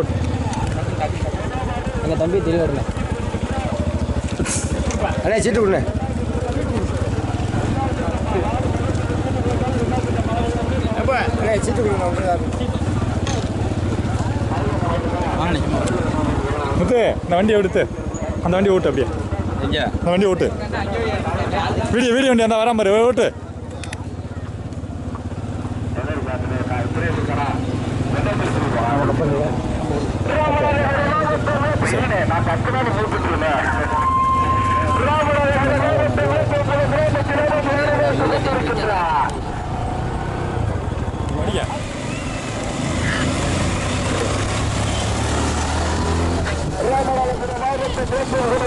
போட்டு எங்கள் தம்பி தெளிவாருங்க அண்ணே சீட்டு விடுண்ணே அண்ணே சீட்டு கொடுங்க முத்து இந்த வண்டியை எடுத்து. அந்த வண்டியை ஓட்டு அப்படியே. எங்கே? அந்த வண்டியை ஓட்டு. வீடியோ வீடியோ வண்டி அந்த வரா மாதிரி ஓட்டு. வண்டியா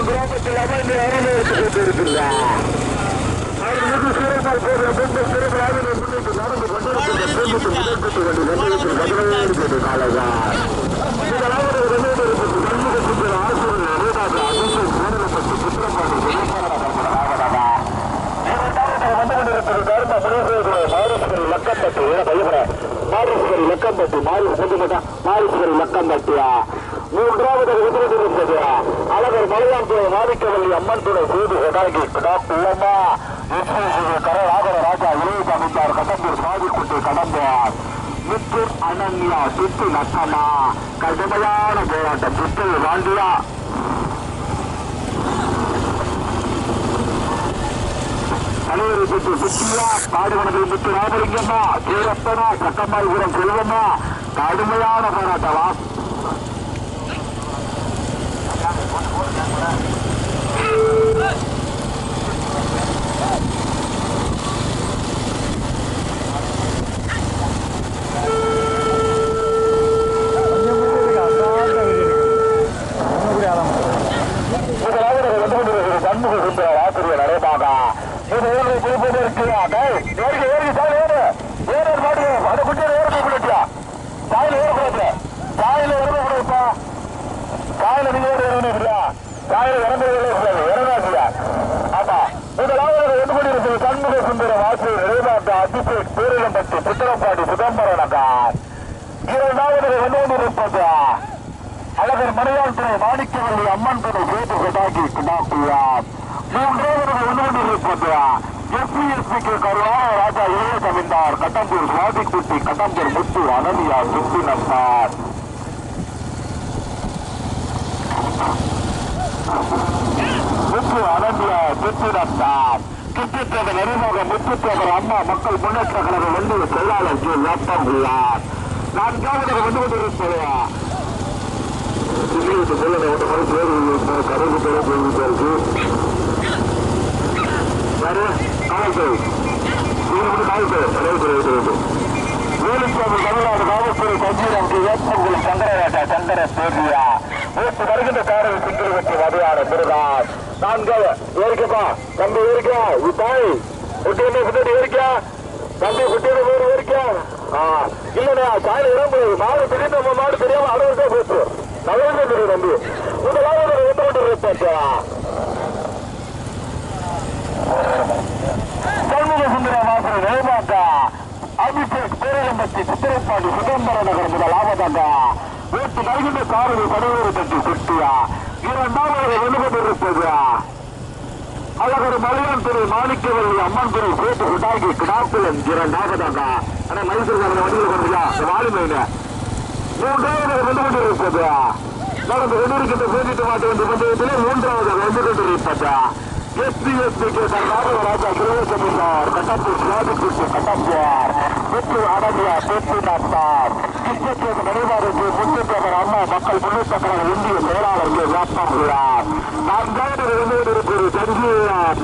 கிராமத்தில் அமைந்து அருள் கொண்டிருக்கிறார் லக்கம்பட்டி மாறி மாரீஸ்வரி லக்கம்பட்டியா மூன்றாவது எதிர்த்திருந்தது அழகர் மலையாம்பு மாணிக்கவல்லி அம்மன் துணை செய்து கொடாகி கிடாப்புள்ளமா கரராகர ராஜா இளைய அமைந்தார் கடம்பூர் சாதிக்குட்டி கடந்தார் முத்தூர் அனன்யா சுத்து நட்டமா கடுமையான போராட்டம் சுத்து வாண்டியா தலைவரை சுற்று சுற்றியா பாடுவனதை முத்து ராமலிங்கம்மா வீரப்பனா சக்கம்மாள்புரம் செல்வம்மா. கடுமையான போராட்டமா. முதலாவது வந்து கொண்டிருக்கிற சண்முக சுந்தர ஆசிரியர் இது ஏழு குறிப்பிட்டு இருக்கிறாங்க ஏறி ஏறி சாய் ஏறு ஏறு மாடு அதை குட்டி ஏற கூப்பிடுச்சா சாயில் ஏறக்கூடாது சாயில் இறங்கக்கூடாதுப்பா சாயில நீங்க ஏறி இறங்கியா சாயில் இறங்குறதே கூடாது இறங்காதியா ஆமா முதலாவது வந்து கொண்டிருக்கிற சண்முக சுந்தர ஆசிரியர் நடைபாக அதிபேட் பேரிடம்பட்டி புத்தரப்பாடி சிதம்பரம் நகர் இரண்டாவது வந்து கொண்டிருப்பது அழகர் மலையாள் துறை மாணிக்கவல்லி அம்மன் துறை சேது கொடாகி குடாப்பியார் மூன்றாவது ஒன்று எஸ்பிஎஸ்பிக்கு கருவான ராஜா இளைய தமிழ்ந்தார் கட்டம்பூர் சுவாதிக்குட்டி கட்டம்பூர் முத்து அனலியா சுத்தி நம்பார் முத்து அனலியா சுத்தி நம்பார் கிட்டித்தேவர் நெறிமுக முத்துத்தேவர் அம்மா மக்கள் முன்னேற்ற கழக ஒன்றிய செயலாளர் ஜி வேப்பம் உள்ளார் நான்காவது வந்து கொண்டிருப்பது இல்லைட்டு சொல்லுங்க ஒரு மாதிரி பேர் கடைக்கு பேர போயிருக்கு யாரு காவல்துறை. இது வந்து காவல்துறை. காவல்துறை ரைட்டு வேலுசாமி தமிழ்நாடு காவல்துறை கஞ்சீரம்க்கு ஏற்றங்குளம் சங்கரராஜா சங்கர நேற்று வருகின்ற முருகான் நான்காவது ஏறிக்கப்பா தம்பி ஏறிக்கா தாய் குட்டியை குட்டி ஏறிக்கா தம்பி குட்டியோட பேர் ஏறிக்கா ஆ இல்லண்ணா காலையில் இறங்குறது மாடு தெரியும் நம்ம மாடு தெரியாம அறுபது போச்சு. நல்லா தெரியும் தம்பி. முதலாவது ஒரு எட்டு மட்டும் இருப்பாச்சா சண்முக சுந்தர மாத்திரை நேமாக்கா அபிஷேக் பேரம்பட்டி சித்திரப்பாடி சிதம்பர நகர் முதலாவதாக வீட்டு நல்கின்ற காரணம் பதினோரு தட்டி சுட்டியா இரண்டாவது வெளிப்பட்டிருப்பது அழகர் மலையான் துறை மாணிக்கவல்லி அம்மன் துறை சேட்டு குட்டாகி கிடாப்புலன் இரண்டாவதாக. ஆனா மைசூர் வண்டியில் கொண்டியா வாலி மூன்றாவது வந்து கொண்டிருப்பது நடந்து கொண்டிருக்கின்ற பேசிட்டு மாட்டு வந்து பந்தயத்திலே மூன்றாவது வந்து கொண்டிருப்பது S P S P K Raja கிரகசமிந்தார் கட்டப்பூர் சுவாதிக்குட்டி கட்டப்பார். வெற்றி அடங்கிய பேச்சு நாட்டார். கிச்சேக்கு நடைபாருக்கு முன்னேற்றவர் அம்மா மக்கள் முன்னேற்ற இந்திய செயலாளர் கே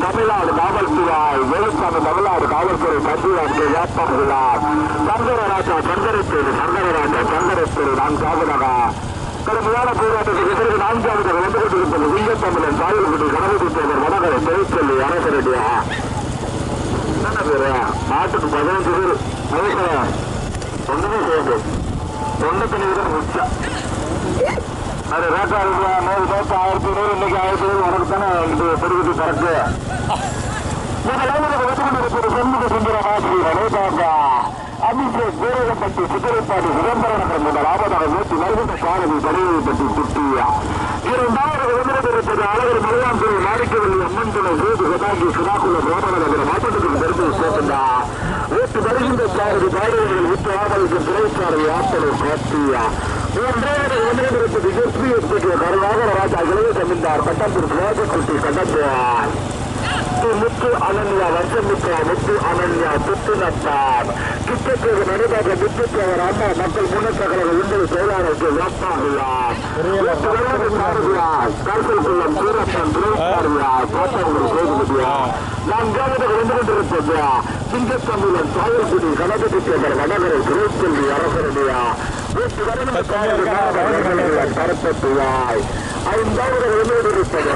தமிழ்நாடு காவல்துறை வேலுசாமி தமிழ்நாடு காவல்துறை தஞ்சீரார் கே சங்கரராஜா சங்கரத்தேரு சங்கரராஜா சங்கரத்தேரு நான்காவதாக கடுமையான போராட்டத்துக்கு பிறகு நான்காவது வந்து கொண்டிருப்பது விங்கத்தமிழன் சாயல்குடி கணபதி தேவர் வடகரை திருச்செல்வி அரசரடியா என்ன பேரு நாட்டுக்கு பதினஞ்சு பேர் அது ரேட்டா இருக்கு நூறு ரேட்டு ஆயிரத்தி நூறு இன்னைக்கு ஆயிரத்தி நூறு உனக்கு தானே இது பெருகுது கரெக்டு முதலாவது வந்து கொண்டிருப்பது சண்முக சுந்தர ஆசிரியர் அபிஷேக் வீரகப்பட்டி சித்திரைப்பாடி சிதம்பர நகர் முதலாவதாக நோக்கி வருகின்ற சாரதி படையை சுட்டியா இரண்டாவது அழகர் மாணிக்கவல்லி அம்மன் துணை வீடு சதாகி சுதாகுல சோதனகர மாற்றத்துக்கு பெருமை சேர்க்கின்றா ஓட்டு வருகின்ற சாரதி பாடல்கள் விட்டு ஆவலுக்கு காட்டியா? மூன்றாவது விருந்திருப்பது எஸ்பிஎஸ்பிக்கு கருவாக ராஜா இளைய சமிந்தார் பட்டம்பூர் ராஜகுட்டி கடந்துவார் முத்து அனன்யா வர்ஷமித்ரா முத்து அனன்யா முத்து நட்டார். கிட்டத்தட்ட நடுவாக முத்துத்தேவர் அம்மா மக்கள் முன்னேற்ற கழக இந்திய செயலாளருக்கு வியாபாரியார் கருசல் குள்ளம் சூரப்பன் துரைசாரியார் கோட்டங்குடி சேதுபதியா நான்காவது வந்து கொண்டிருப்பது சிங்கத்தமிழன் சாயல்குடி கணபதி தேவர் வடகரை துரைச்செல்வி அரசரடியா கரப்பத்துவாய் ஐந்தாவது வந்து கொண்டிருப்பது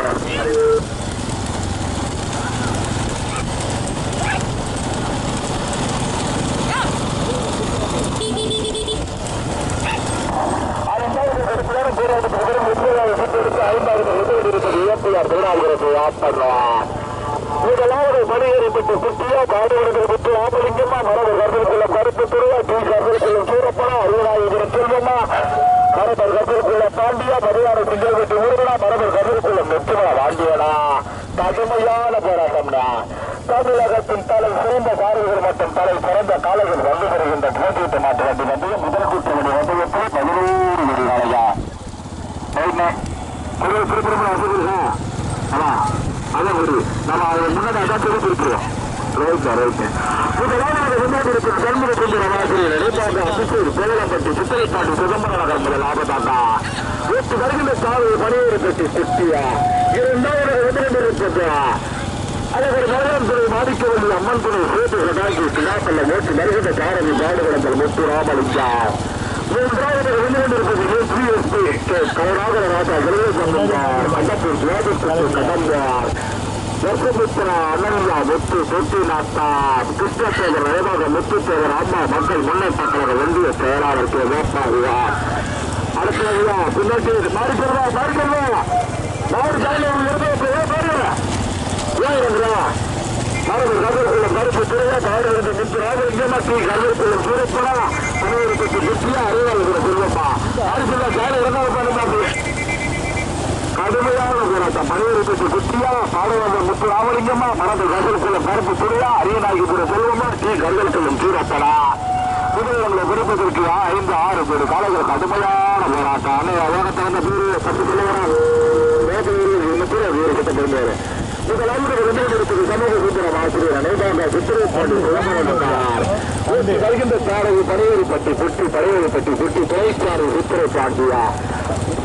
முதலாவது மணிகரிப்பட்டு குட்டியா பாடுபடுகிறது விட்டு ஆபலிங்கம்மா மரபர் கருத்திற்குள்ள கருப்பு துறையா டி கருத்திற்குள்ள சூரப்பனா அருளாயுதர செல்வம்மா மரபர் கருத்திற்குள்ள பாண்டியா மரியாதை சிங்கல் வெட்டி முருகனா மரபர் கருத்திற்குள்ள மெச்சுமா வாண்டியனா கடுமையான போராட்டம்னா தமிழகத்தின் தலை சிறந்த காரர்கள் மற்றும் தலை சிறந்த காலர்கள் வந்து வருகின்ற போட்டியிட்ட மாற்று வண்டி வந்து முதல் கூட்டணி வந்தயத்தில் பதினோரு விரிவாளையா திருப்பி வசதிங்களா ஆமா அதான் ஒரு நம்ம முன்னாடி அதான் திருப்பி இருக்கிறோம் ரைட் ரைட். முதலாவது முன்னாடி இருக்கிற சண்முக சுந்தர வாசல் நினைப்பாங்க அபிஷேக் கோலம்பட்டி சித்திரைப்பாட்டி சிதம்பர நகர் முதல் ஆபத்தாக்கா எட்டு வருகின்ற சாவு பணியேறப்பட்டு சிட்டியா இரண்டாவது எதிரில் இருப்பது அதற்கு மரணம் துறை மாடிக்கவல்லி அம்மன் துறை சேது சதாக்கி சிலாப்பல்ல ஓட்டு வருகின்ற காரணி பாடுகளங்கள் முத்து ராமலிங்கா மூன்றாவது இருந்திருப்பது எஸ்பிஎஸ்பி கருணாகர ராஜா விரைவு சம்பந்தார். மண்டப்பூர் சுவாதிப்பட்டு கடந்தார் வர்க்கமித்ரா அனன்யா முத்து சொட்டி நாட்டார் கிருஷ்ணசேகர் ரேவாக முத்துச்சேகர் அம்மா மக்கள் முன்னேற்ற கழக ஒன்றிய செயலாளர் கே. வேப்பாவியார் அடுத்ததையா பின்னாடி மாறிக்கிறதா மாறிக்கிறதா மாறி பாருங்க மரபு கருவேப்பிலை மறுப்பு துறையா பாடுறது நின்று ராஜலிங்கமா ஸ்ரீ கருவேப்பிலை சூரப்படா பணியிடத்துக்கு நித்தியா அறிவாளர்கள் செல்வப்பா அரசுல கால இரண்டாவது பண்ணுமாப்பு கடுமையான போராட்டம். மனிதர்களுக்கு குட்டியா பாடுவாங்க முத்து ராமலிங்கம்மா கசலுக்குள்ள பருப்பு துணியா துறையா கூட செல்வமா ஸ்ரீ கருவேப்பிலும் தீரப்படா. புதுவங்களை பிறப்பதற்கு ஐந்து ஆறு பேர் காலைகள் கடுமையான போராட்டம். அன்னை உலகத்தை பேரு பத்து சொல்லுவாங்க வேலையில் இந்த பேர் வேறு கிட்ட பெருமையாரு முதலாவது விருந்தினருக்கு சமூக சுந்தரம் ஆசிரியர் அனைதாக சித்திரைப்பாண்டி சிதம்பரனார் வருகின்ற சாரதி படையேறிப்பட்டி சுற்றி சுற்றி துணைச்சாரி சித்திரை சுற்றி இரண்டாவது துறை வருகின்ற சாரதி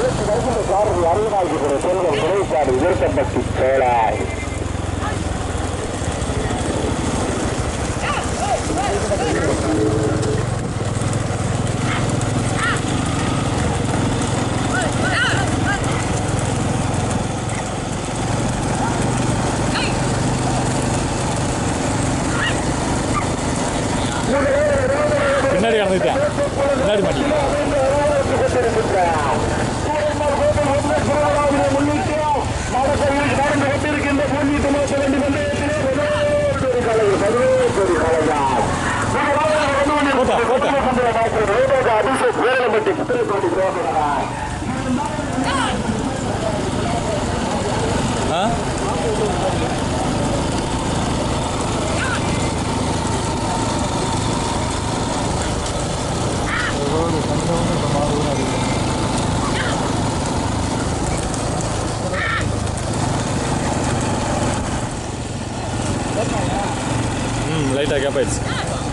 வேறு தரேன் சாரதி கடந்துட்டேன் பின்னாடி மாட்டி போட்டா, போட்டா. அபிஷேக் வேலம்பட்டி சித்திரைப்பாட்டி சோழனார் ஆ ம் லைட்டாக கேப் ஆயிடுச்சு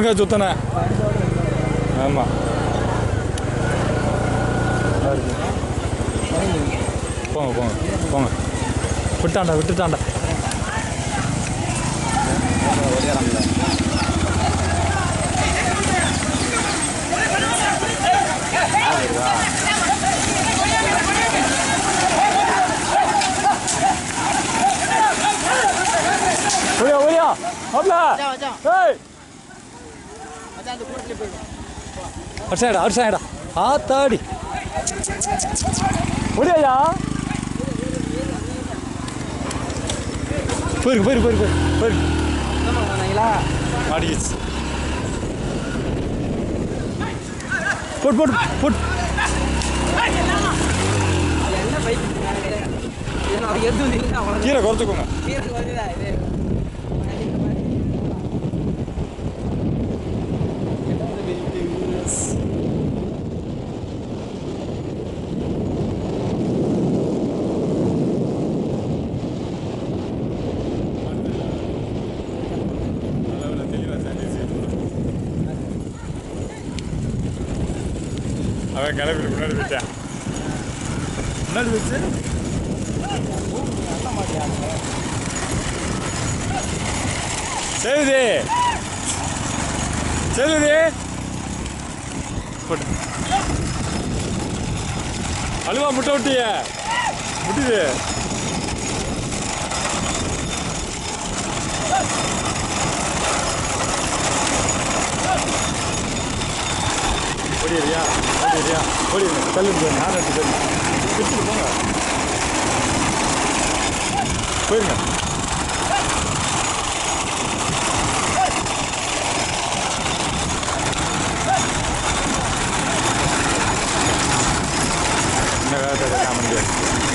ஒழுங்கா சுத்தனே ஆமாம் போங்க போங்க போங்க. விட்டாண்டா விட்டுட்டாண்டா. அடிச்சாடா அடிச்சாடா ஆத்தாடி. ஒளியா போயிருக்கு போயிருக்கு போயிருக்கு போயிருக்கு மாடிக்கிச்சு போட்டு போட்டு போட்டு. கீரை குறைச்சிக்கோங்க அவன் கிளம்பி முன்னாடி போயிட்டேன். முன்னாடி வச்சு செய்தி செய்தி போட்டு அழுவா முட்டை விட்டிய முட்டுது ஓடிடுறியா? ஓடிடுறியா? ஓடிடுங்க தள்ளுங்க. நான் ரெண்டு தள்ளு பிடிச்சிட்டு போங்க. போயிருங்க. என்ன வேலை காமெடி ஓடிடுங்க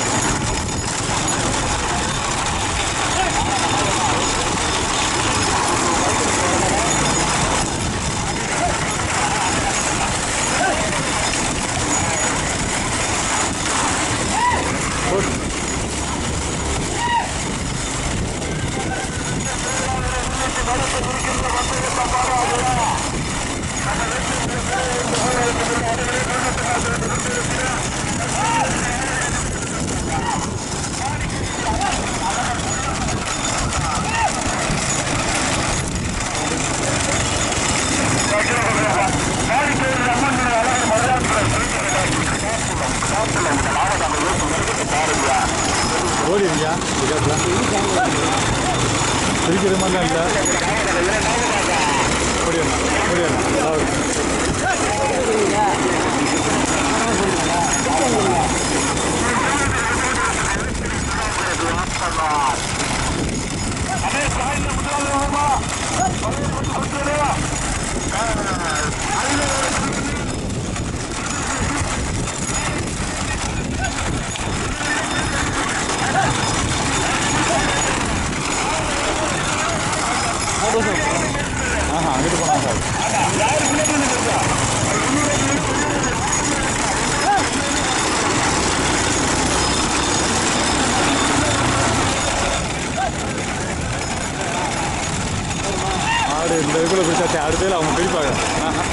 ஆஹா.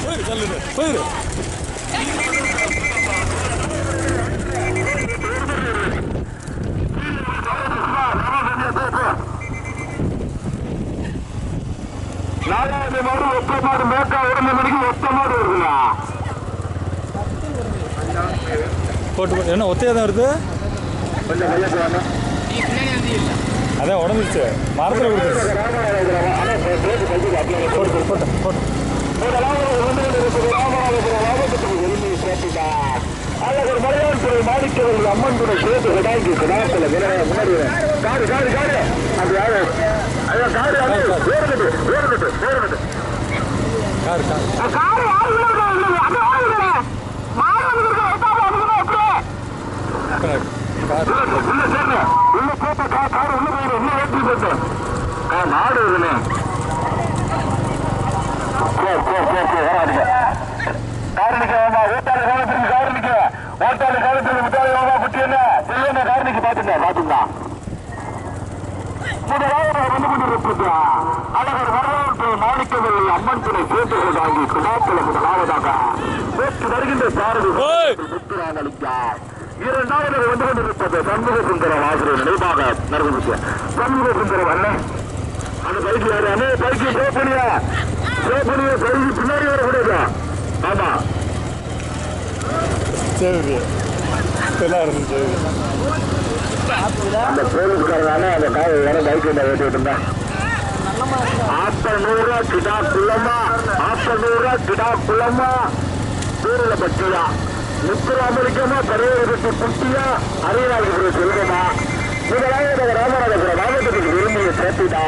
போயிரு தள்ளுது போயிரு. நாலாவது மாடு ஒத்த மாடு மேக்கா உடம்பு மணிக்கு ஒத்த மாடு வருதுங்களா போட்டு என்ன ஒத்தையாக தான் வருது கொஞ்சம் அதான் உடஞ்சிருச்சு. மரத்தில் கொடுத்துருச்சு போட்டு போட்டு போட்டு அழகர் மலையாள துறை மாணிக்கவர்கள் அம்மன் துறை சேர்த்து கடாய்க்கு கடாசல முன்னாடி காடு காடு. காடு அது யாரு காடு கார் கார் காடு யாரு அது யாரு மாடு வந்து எட்டாவது அதுக்குன்னா எப்படி கார் உள்ள சேர்ந்து உள்ள போட்ட கா காடு உள்ள போயிடும் உள்ள ஏற்றி போட்டு கா மாடு இதுன்னு சரி சரி சரி சரி வராதுங்க காரணிக்க வேணா ஓட்டாளி காலத்துக்கு முட்டாளி புட்டி என்ன? செல்வன காரணிக்கு பாத்துங்க பாத்துங்க முதலாவது வந்து கொண்டிருப்பது அழகர் வரலாற்று மாணிக்கவில்லை அம்மன் துணை சேட்டுகள் வாங்கி குடாப்பில முதலாவதாக நேற்று வருகின்ற! முத்துராமலிங்கார் இரண்டாவது வந்து கொண்டிருப்பது சண்முக சுந்தரம் நடந்துச்சு சண்முக சுந்தரம் அண்ணன் அந்த பைக்கு யாரு? அண்ணே பைக்கு ட்ரோ பண்ணியா ட்ரோ பண்ணியா பைக்கு பின்னாடி வரக்கூடாது ஆமா. சரி நல்லா இருந்துச்சு அந்த போலீஸ்காரனால அந்த காய வேற பைக் ஓட்டிட்டு இருந்தான் ஆத்தனூரா கிடா குள்ளமா ஆத்தனூரா கிடா குள்ளமா தூரில பட்டியா முத்துராமலிங்கமா கரையோரத்து குட்டியா? அரியநாளுக்கு செல்வமா முதலாவது ராமநாதபுரம் மாவட்டத்துக்கு விரும்பிய சேர்த்துடா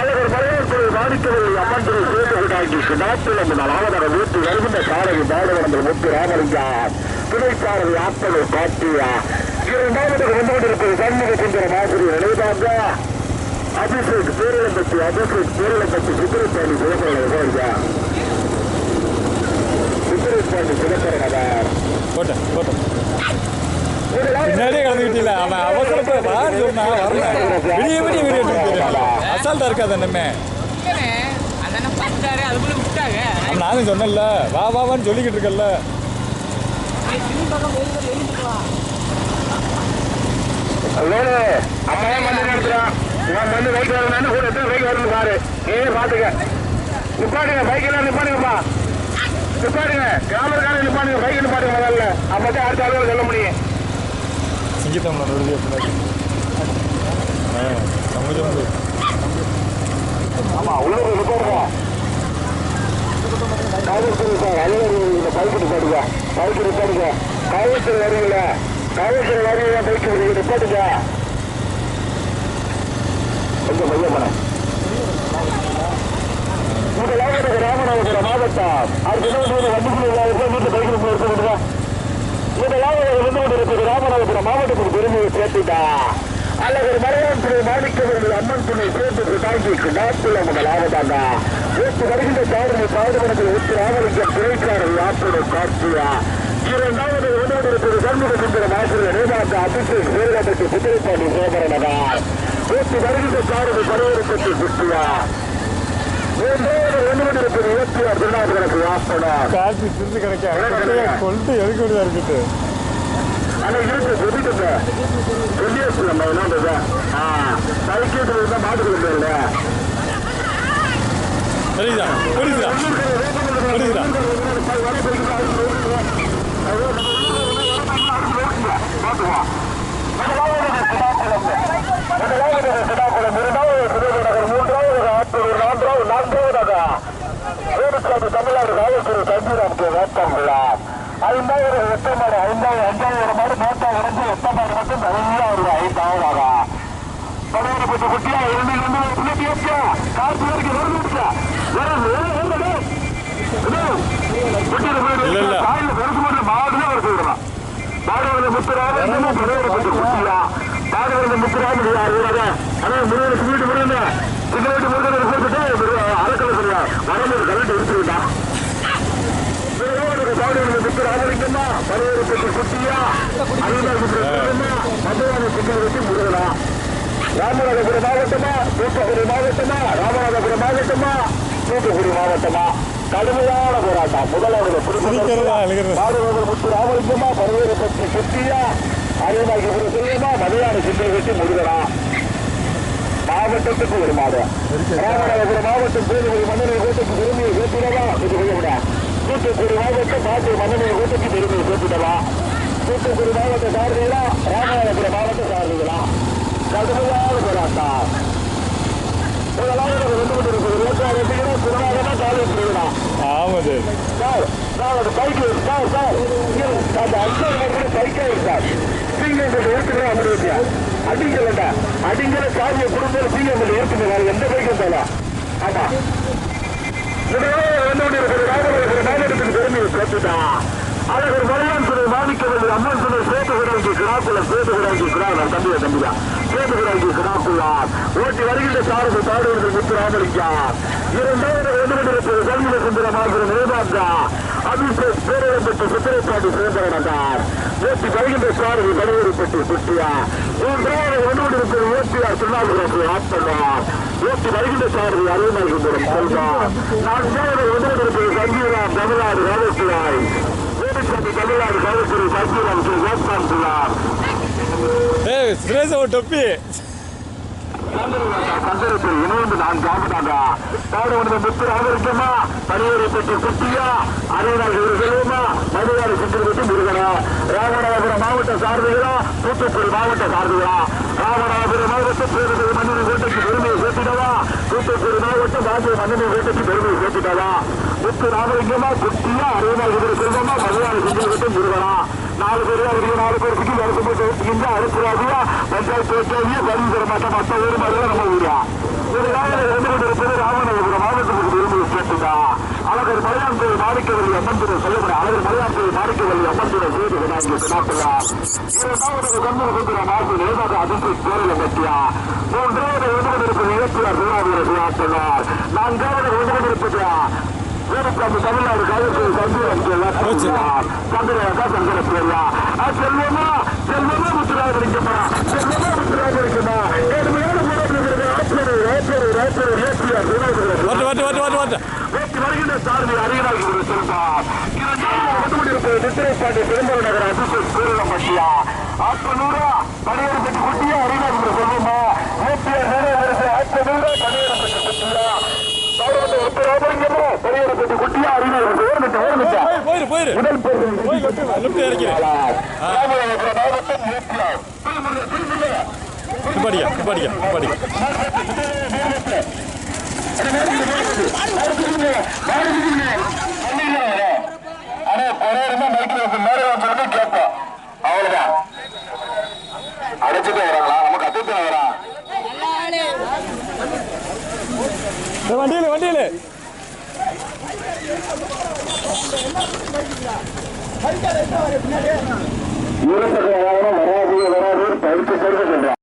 அழகர் மலையத்தில் மாணிக்கவில்லை அம்மன் திரு சேதுகுடாக்கி நாட்டில் முதலாவதாக வீட்டு வருகின்ற சாரதி பாடவனங்கள் முத்து ராமலிங்கா. துணைச்சாரதி ஆத்தனை பாட்டியா. இரண்டாவது வந்து கொண்டிருப்பது சண்முக சுந்தரம் ஆசிரியர் நினைவாங்க. அபிஷேக் பேரிழம்பட்டி அபிஷேக் பேரிழம்பட்டி சித்திரப்பாண்டி சிவப்பரங்க போடுங்க சித்திரப்பாண்டி சிவப்பரங்க போட்டேன் போட்டேன். பின்னாடியே கலந்துக்கிட்டீங்களா அவன் அவசரப்பட வான்னு சொன்னா வரல. விடிய விடிய விடிய அசால்ட்டா இருக்காது என்னமே நானும் சொன்னேன்ல வா வா வான்னு சொல்லிக்கிட்டு இருக்கல்ல வேணு அப்பதான் மண்ணு நடத்துறான் உன் மண்ணு பைக் வரணும் கூட எத்தனை பைக் வரணும் பாரு. நீயே பாத்துக்க. நிப்பாட்டுங்க பைக் எல்லாம் நிப்பாட்டுங்கப்பா. நிப்பாட்டுங்க. கிராமத்துக்காரங்க நிப்பாட்டுங்க பைக் நிப்பாட்டுங்க முதல்ல. அப்பதான் அடுத்த ஆளுகளை சொல்ல முடியும். சிங்கத்தமிழ் நடுவில் பின்னாடி ஆமா காவல்துறை சார் காவல்துறை வரீங்கள பைக் நிப்பாட்டுங்க கொஞ்சம் மையம் பண்ண. ராமநாதபுரம் மாவட்டம். அடுத்த வண்டிக்குள்ள இல்லாத பைக்கில் எடுத்து முதலாவது வந்து கொண்டிருப்பது? ராமநாதபுரம் மாவட்டத்துக்கு பெருமையை சேர்த்துட்டா? அல்லது மலையாளம் துணை மாணிக்கவர்கள் அம்மன் துணை சேர்த்து தாங்கி நாட்டுல முதலாவதாக நேற்று வருகின்ற சாதனை பாதுகாப்பில் ஒத்து ராமலிங்கம் துணைக்காரர் யாத்திரை காட்சியா? இரண்டாவது வந்து சண்முக சுந்தரம் ஆசிரியர் நேதாந்த அபிஷேக் வேறுபட்டு சித்திரைப்பாண்டி சோதரனகார் நேற்று வருகின்ற சாதனை பரவரப்பட்டு சுற்றியா மூன்றாவது வந்து கொண்டிருப்பது இயற்கையார் திருநாவுக்கு வாசனம் காசு திருந்து கிடைக்க? கொண்டு எதுக்கு இருக்குது ஆனா இருக்கு சொல்லிட்டுங்க சொல்லியாச்சு நம்ம என்னன்றது? சைக்கிள் இருந்தா மாட்டுக்கு இல்ல தெரியுதா புரியுதா? புரியுதா? தமிழ்நாடு காவல்துறை சஞ்சீராமுக்கு வேட்டம் விழா. ஐந்தாயிரம் எட்டமாடு ஐந்தாயிரம் அஞ்சாயிரம் மாடு நோட்டா உடஞ்சு எட்டமாடு மட்டும் நிறைய ஒரு ஐந்தாவதாக படையெடுப்பட்ட குட்டியா இரண்டு இரண்டு பிள்ளைக்கு ஏற்றியா காசு வரைக்கும் வருது வருது. காயில பெருசு மட்டும் மாடுதான் வர சொல்றான் பாடுவது முத்துராம இன்னமும் படையெடுப்பட்ட குட்டியா. பாடுவது முத்துராம யார்? இவர ஆனா முருகன் சொல்லிட்டு முருகன் சிகரெட்டு முருகன் போட்டுட்டு அறக்கல சொல்லுவா வரம்பு எடுத்துக்கிட்டா பாடுவது முத்துராமலிங்கம்மா படையெடுப்பட்ட குட்டியா அறிவாளி மதுரான சிங்கரத்தி முருகனா? ராமநாதபுரம் மாவட்டமா? தூத்துக்குடி மாவட்டமா? ராமநாதபுரம் மாவட்டமா? தூத்துக்குடி மாவட்டமா? கடுமையான போராட்டம். முதலாவது முத்து ராமலிங்கமா பருவரை பற்றி சுத்தியா? அரியநாயகபுரம் செல்வமா மதுரான சிங்கரத்தி முருகனா? மாவட்டத்துக்கு ஒரு மாதம் ராமநாதபுரம் மாவட்டம் தூத்துக்குடி மன்னரை கோட்டைக்கு பெருமையை சேர்த்துடவா இது செய்யவிட தூத்துக்குடி மாவட்டம் மாற்று மன்னரை கோட்டைக்கு பெருமையை சேர்த்துடவா தூத்துக்குடி மாவட்ட சார்பிகளா ராமநாதபுரம் மாவட்ட சார்பிகளா கடுமையான போராட்டம். முதலாவது வந்து கொண்டிருக்கிறது ரோட்டார் எப்படின்னா சுரமாக காலை பிரிவினா ஆமா சரி. சார் அது பைக் சார் சார். அந்த அஞ்சு பைக்கே சார். கொஞ்சம் எடுத்துக்கிறேன் அப்படி அடிங்கலடா அடிங்கல சாவிய குடும்பம் சீக்கிரம் கொஞ்சம் எடுத்துங்க வேற எந்த பைக்கும் இருந்தாலும் ஆமா. ஓட்டி வருகின்ற சாரதி பாடுவது முத்துராமலிங்கா. இரண்டாவது வந்து கொண்டிருப்பது சண்முக நேதாந்தா அபிஷேக் பேரம்பட்டு சுத்திரப்பாடி சுதந்திரனார் ஓட்டி வருகின்ற சாரதி படுவூர்பட்டி சுற்றியா மூன்றாவது வந்து கொண்டிருப்பது ஓட்டியார் திருநாவுக்கரசு ஆத்தனார். ஓட்டி வருகின்ற சாரதி அருள்நாயகபுரம் செல்வா நான்காவது வந்து கொண்டிருப்பது சங்கீராம் தமிழ்நாடு ராமேஸ்வராய் வேலுச்சாமி தமிழ்நாடு காவல்துறை சங்கீராம் திரு கோபால் குமார் ஏய் சுரேஷ் ஒரு சந்தரத்தில் இணைந்து நான் காமதாக பாடுவனது முத்து ஆதரிக்கமா பரிவரை பற்றி குட்டியா அரியநாள் செல்வமா மதுவாரி சுந்தரவட்டி முருகனா. ராமநாதபுரம் மாவட்ட சார்புகளா தூத்துக்குடி மாவட்ட சார்புகளா ராமநாதபுரம் மாவட்ட பேருந்து வேட்டைக்கு பெருமையை சேர்த்திடவா தூத்துக்குடி மாவட்ட பாஜக மன்னனை வேட்டைக்கு பெருமையை சேர்த்திடவா முத்து ராமலிங்கமா குட்டியா அரியநாள் செல்வமா மதுவாரி சுந்தரவட்டி முருகனா நாலு பேர் அவருக்கு நாலு பேருக்கு வருஷம் போட்டு அறுப்புறாதியா பஞ்சாயத்து பேச்சாதியா பதிவு தர மாட்டோம் மற்ற ஊர் மாதிரிலாம் நம்ம ஊரா ஒரு காலையில் ரெண்டு கொண்டு ராமநாதபுரம் மாவட்டத்துக்கு அழகர் மலையான் கோயில் மாணிக்கவல்லி அம்மன் துறை சொல்லப்பட அழகர் மலையான் கோயில் மாணிக்கவல்லி அம்மன் துறை செய்து இரண்டாவது கண்ணூர் சுந்தர மாசு நேதாக அதிர்ச்சி பேரில் பற்றியா மூன்றாவது வந்து கொண்டிருப்பது இயக்குனர் திருநாவுக்கரசு நாட்டுள்ளார் நான்காவது வந்து கொண்டிருப்பது வீரசாமி தமிழ்நாடு காவல்துறை சந்திரன் சந்திரா சந்திர பேரியா செல்வமா? செல்வமா முத்துராஜரிக்கமா செல்வமா முத்துராஜரிக்கமா கடுமையான போராட்டம் ஆற்றல் ஆற்றல் ஆற்றல் ஏற்றியார் வட்டு வட்டு வட்டு வட்டு வட்டு. நேற்று வருகின்ற சார்பி அரியராகி செல்வார் வந்துகொண்டிருப்பது நித்திரைப்பாண்டி சிதம்பர நகர் அதிர்ஷ்ட பேரிடம் பற்றியா ஆற்றலூரா பணியர் பெற்று குட்டியா அரியராகி செல்வமா? நேற்று நிறைவேற்ற ஆற்றலூரா பணியர் பெற்று குட்டியா. ஓர்மிட்டா போயிரு வண்டியில் வண்டியில் வராது வராது பயிற்சி கொடுக்க